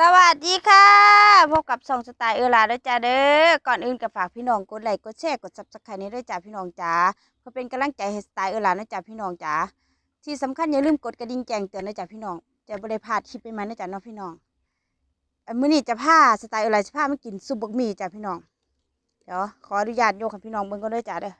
สวัสดีค่ะ พบกับสองสไตล์เอลาด้วยจ้าเด้อ ก่อนอื่นก็ฝากพี่น้องกดไลค์กดแชร์กดซับสไครต์นี้ด้วยจ้าพี่น้องจ้าเพื่อเป็นกำลังใจให้สไตล์เอลานะจ้าพี่น้องจ้าที่สำคัญอย่าลืมกดกระดิ่งแจ้งเตือนนะจ้าพี่น้องจะบ่ได้พาดคลิปใหม่ๆนะจ้าน้องพี่น้องมื้อนี้จะพาสไตล์เอลาจะพามากินซุปบะหมี่จ้าพี่น้อง เดี๋ยวขออนุญาตโยกให้พี่น้องเบิ่งก่อนด้วยจ้าเด้อ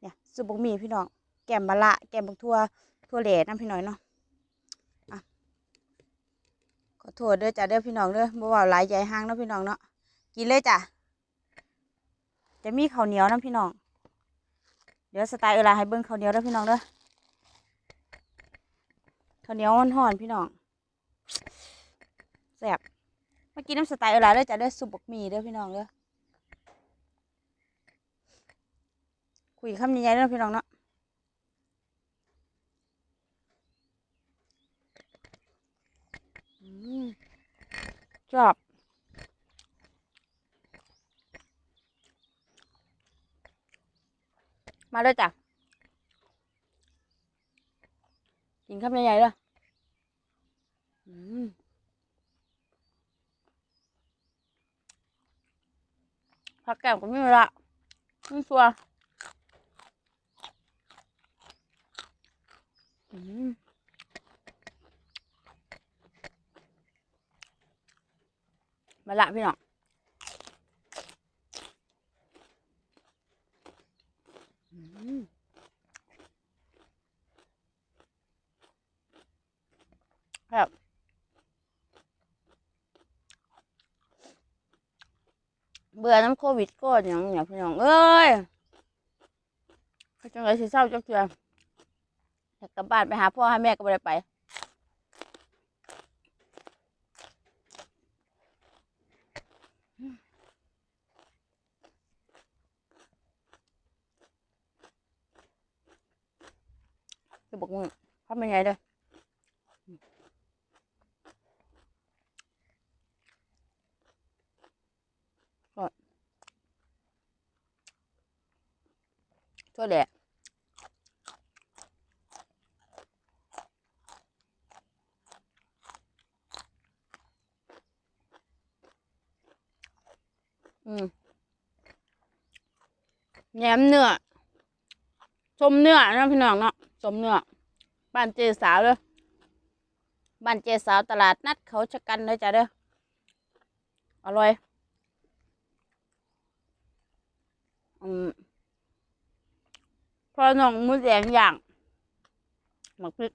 เนี่ยซุปบะหมี่พี่น้อง แกมมะละแกมบักทั่วทั่วเหล่น้ำพี่น้อยเนาะ ข อโทษเด้อจ้ะเด้อพี่น้องเด้อบ่เว่าหลายใหญ่ห้างเนาะพี่น้องเนาะกินเลยจ้ะจะมีข้าวเหนียวนะพี่น้อง เดี๋ยวสไตล์เวลาให้เบิ่งข้าวเหนียวเด้อพี่น้องเด้อข้าวเหนียวห่อนๆพี่น้องแซ่บมากินน้ำสไตล์เวลาเด้อจ้ะเด้อสุบกมีเด้อพี่น้องเด้อคุยคำใหญ่ๆเด้อพี่น้องเนาะ อืม ชอบมาเลยจ้ะกินข้าวใหญ่ๆเลยผักแก้มก็ไม่มีละไม่ชัวร์อืม มาละพี่น้องอืมครับเบื่อน้ำโควิดก็อย่างเนี่ยพี่น้องเอ้ยเขาจังไรสิเศร้าจักเทื่ออยากกลับบ้านไปหาพ่อหาแม่ก็ไม่ได้ไป จะบอกมึงทำยังไงเด้อก็ ช่วแหละอืมแหนมเนื้อชมเนื้อนะพี่น้องเนาะชมเนื้อบ้านเจสาวเลยบ้านเจสาวตลาดนัดเขาชะกันเลยจ้ะเด้ออร่อย อืม พอหนองมุดแดงอย่างหมักพริก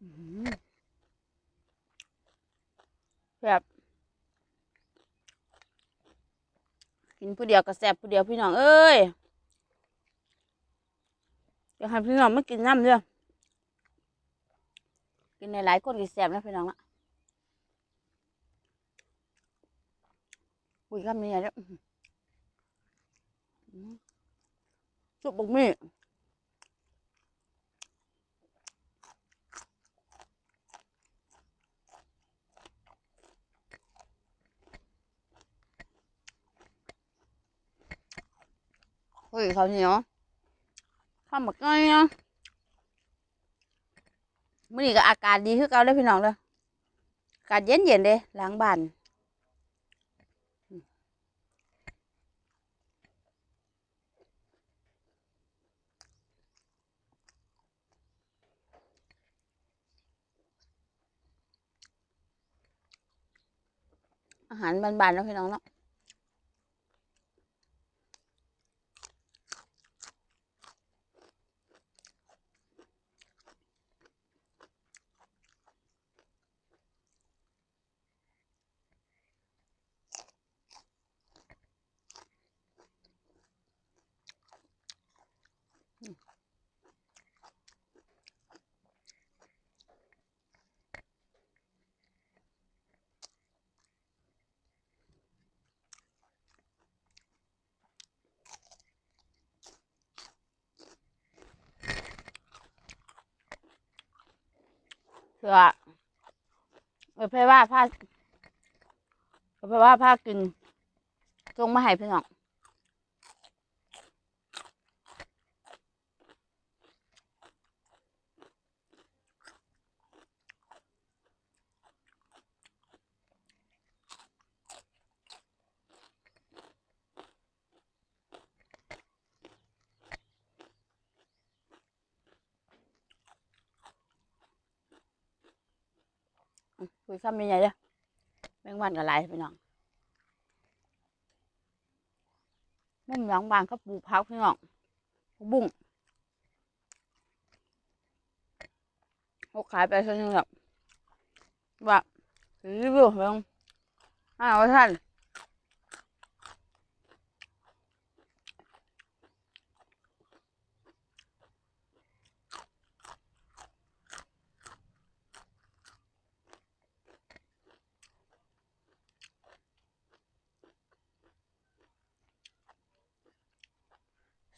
อื้อหือแบบ กินผู้เดียวก็แซ่บผู้เดียวพี่น้องเอ้ยเดี๋ยวให้พี่น้องมากินน้ำเด้อกินในหลายคนก็แซ่บนะพี่น้องละอุ้ยคำนี้เด้อสุบบกมี่ เฮ้ยเขาเนียวข้าวหมักง่เนาะมื่อนี้ก็อากาศดีคือเก่าเลยพี่น้องเลยอากาศเย็นเย็นเลยหล้างบ้านอาหารบานๆเนาะพี่น้องเนาะ ผื่อเออเพื่อว่าผ้าเพื่อว่าผ้ากินจงมาให้พี่น้อง คุยซ้ำยังไงเด้อแมงวันกับไรพี่น้องมุ่มหลังบานเขาปลูกพักพี่น้องบุ้งเขาขายไปเท่านึงแบบว่ารีวิวเพิ่งอ้าวท่าน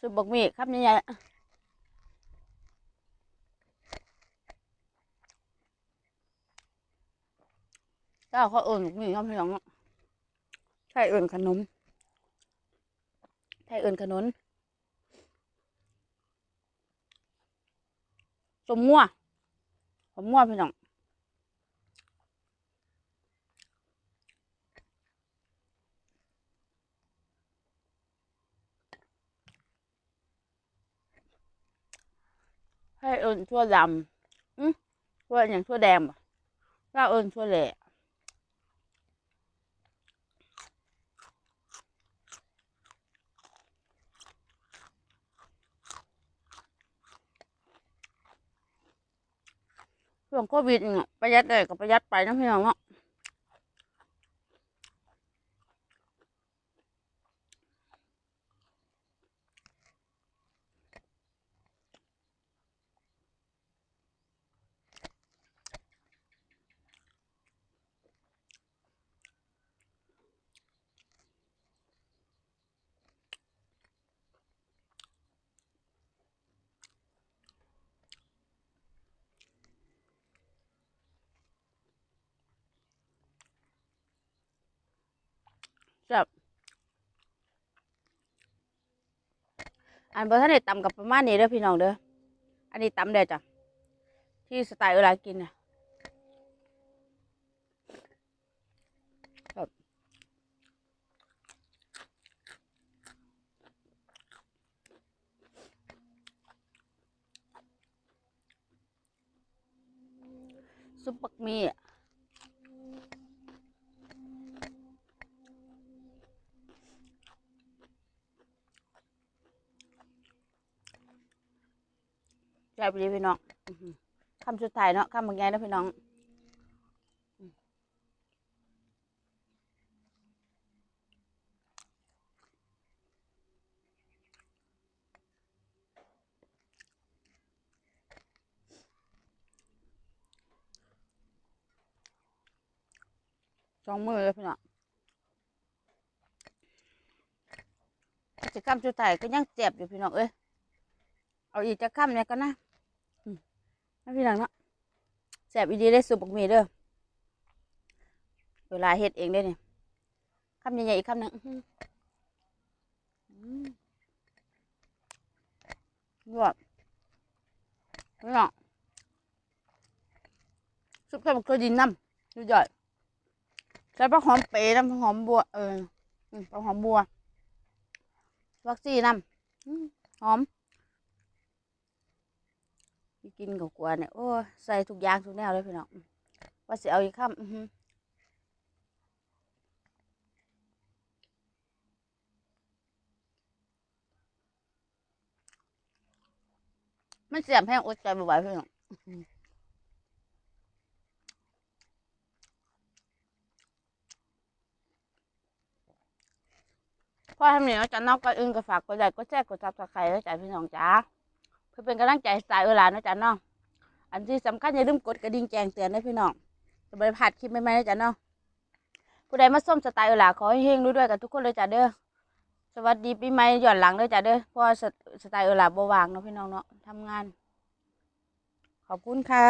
สุบกมีครับยังไงเจ้าเขาเอิ่นบกมีครับพี่น้องใช่เอิ่นขนมใช่เอิ่นขนมสมมั่วสมมั่วพี่น้อง ให้เอิญชั่วดำอืมชั่วอย่างชั่วแดงบ่ถ้าเอิญชั่วแหล่ช่วงโควิดนี่อะประหยัดได้ก็ประหยัดไปนะพี่น้องเนาะ แบบอันบอท่านได้ตำกับประมาณนี้เด้อพี่น้องเด้อ อันนี้ตำเด้อจ้ะ ที่สไตล์เวลากินนะแบบซุปบักหมี่ ซ่บดีพี่น้องคำสุดท้ายเนาะคำบางไงนะพี่น้องสองมือเลยพี่น้องจะคำสุดท้ายก็ยังเจ็บอยู่พี่น้องเอ้ย เอาอีกจะคำเนี่ยก็นะ นะพี่น้องเนาะแสบอีดีได้สุบบักหมีเด้อเวลาเฮ็ดเองได้เนี่ยคำใหญ่ๆอีกคำหนึ่งอืมรวดพี่น้องซุปไก่บักเกลือดินน้ำดูจ่อยใส่ผักหอมเปรย์น้ำผักหอมบัวเออผักหอมบัววักซี่น้ำอืมหอม กินกับกวนเนี่ยโอ้ใส่ทุกอย่างทุกแนวเลยพี่น้องว่าสิเอาอีกคำมันเสียบแห้งอดใจบ่ไหวพี่น้องอื้อหือพอทำเหนี่ยจะนอกก็อึ้งก็ฝากกดไลค์กดแชร์กดซับสไครต์แล้วจ้ะพี่น้องจ้า พื่อเป็นกำลังใจสายเวลานะจ๊ะน้องอันที่สำคัญอย่าลืมกดกระดิ่งแจ้งเตือนนะพี่น้องจะไม่พลาดคลิปใหม่ๆนะจ๊ะน้องผู้ใดมาส้มสไตล์เวลาขอให้เฮงรู้ด้วยกันทุกคนเลยจ้ะเด้อสวัสดีปีใหม่หย้อนหลังเลยจ้ะเด้อเพราะสไตล์เวลาบ่ว่างเนาะพี่น้องเนาะทำงาน ขอบคุณค่ะ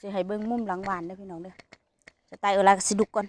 สิให้เบิ่งมุมหลังบานเด้อพี่น้องเด้อสไตล์เออลาก็สิดุกก่อน